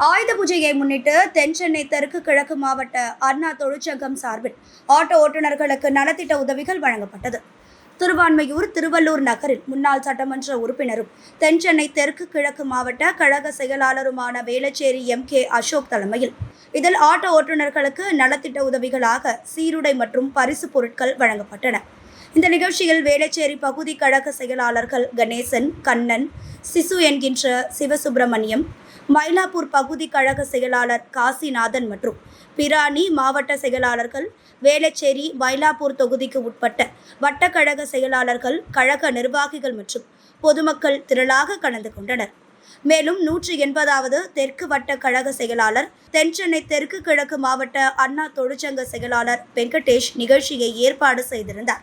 ஆயுத பூஜையை முன்னிட்டு தென் சென்னை தெற்கு கிழக்கு மாவட்ட அண்ணா தொழிற்சங்கம் சார்பில் ஆட்டோ ஓட்டுநர்களுக்கு நலத்திட்ட உதவிகள் வழங்கப்பட்டது. திருவான்மையூர் திருவள்ளூர் நகரில் முன்னாள் சட்டமன்ற உறுப்பினரும் தென் சென்னை தெற்கு கிழக்கு மாவட்ட கழக செயலாளருமான வேளச்சேரி எம். கே. அசோக் தலைமையில். இதில் ஆட்டோ ஓட்டுநர்களுக்கு நலத்திட்ட உதவிகளாக சீருடை மற்றும் பரிசு பொருட்கள் வழங்கப்பட்டன. இந்த நிகழ்ச்சியில் வேளச்சேரி பகுதி கழக செயலாளர்கள் கணேசன் கண்ணன் சிசு என்கின்ற சிவசுப்பிரமணியம் மயிலாப்பூர் பகுதி கழக செயலாளர் காசிநாதன் மற்றும் பிராணி மாவட்ட செயலாளர்கள் வேளச்சேரி மயிலாப்பூர் தொகுதிக்கு உட்பட்ட வட்டக்கழக செயலாளர்கள் கழக நிர்வாகிகள் மற்றும் பொதுமக்கள் திரளாக கலந்து கொண்டனர். மேலும் நூற்றி எண்பதாவது தெற்கு வட்ட கழக செயலாளர் தென் சென்னை தெற்கு கிழக்கு மாவட்ட அண்ணா தொழிற்சங்க செயலாளர் வெங்கடேஷ் நிகழ்ச்சியை ஏற்பாடு செய்திருந்தார்.